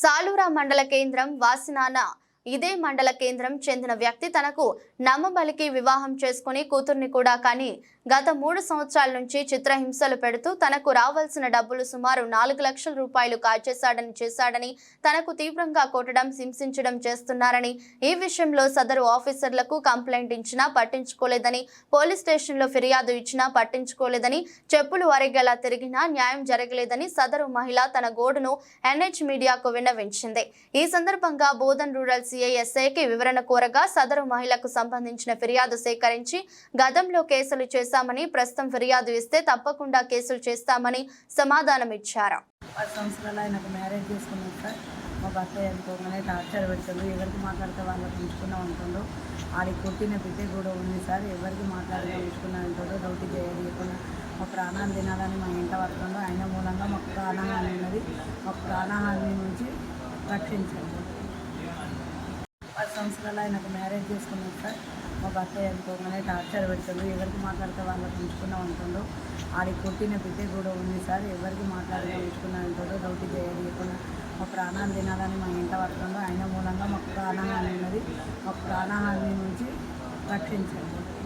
సాలూరా మండల కేంద్రం వాసినాన ఇదే మండల కేంద్రం చెందిన వ్యక్తి తనకు నమ్మబలికి వివాహం చేసుకుని కూతుర్ని కూడా కానీ గత మూడు సంవత్సరాల నుంచి చిత్రహింసలు పెడుతూ తనకు రావాల్సిన డబ్బులు సుమారు నాలుగు లక్షల రూపాయలు కాజేశాడని చేశాడని తనకు తీవ్రంగా కొట్టడం హింసించడం చేస్తున్నారని ఈ విషయంలో సదరు ఆఫీసర్లకు కంప్లైంట్ ఇచ్చినా పట్టించుకోలేదని పోలీస్ స్టేషన్లో ఫిర్యాదు ఇచ్చినా పట్టించుకోలేదని చెప్పులు అరిగేలా తిరిగినా న్యాయం జరగలేదని సదరు మహిళ తన గోడును ఎన్హెచ్ మీడియాకు విన్నవించింది. ఈ సందర్భంగా బోధన్ రూరల్ సిఐఎస్ఐకి వివరణ కోరగా సదరు మహిళకు సంబంధించిన ఫిర్యాదు సేకరించి గతంలో కేసులు చేశామని ప్రస్తుతం ఫిర్యాదు ఇస్తే తప్పకుండా కేసులు చేస్తామని సమాధానం ఇచ్చారు మ్యారేజ్ సార్. మా భర్త చనిపోగానే టార్చర్ పెడతాడు ఎవరికి మాట్లాడితే వాళ్ళకి ఉంచుకున్నాం ఉంటుందో ఆడి పుట్టిన బిడ్డ కూడా ఉంది సార్. ఎవరికి మాట్లాడితే ఉంచుకున్నా అంటాడు చేయాలి చేయకుండా మా ప్రాణాలు తినాలని మా ఇంట పడుతుండో ఆయన మూలంగా మాకు ప్రాణహాని ఉన్నది. మాకు ప్రాణహాని నుంచి రక్షించండి. సంవత్సరాలు ఆయనకు మ్యారేజ్ చేసుకున్నాం సార్. మా భర్త చనిపోగానే టార్చర్ పెడుతుంది ఎవరికి మాట్లాడితే వాళ్ళకి ఉంచుకున్నాం అంటుండు ఆడి కుట్టిన బిడ్డ కూడా ఉంది సార్. ఎవరికి మాట్లాడితే ఉంచుకున్నా అంటాడు చేయాలి చేయకుండా మా ప్రాణాలు తినాలని మా ఇంట పడుతుండో. ఆయన మూలంగా మాకు ప్రాణహాని ఉన్నది. మాకు ప్రాణహాని నుంచి రక్షించండి.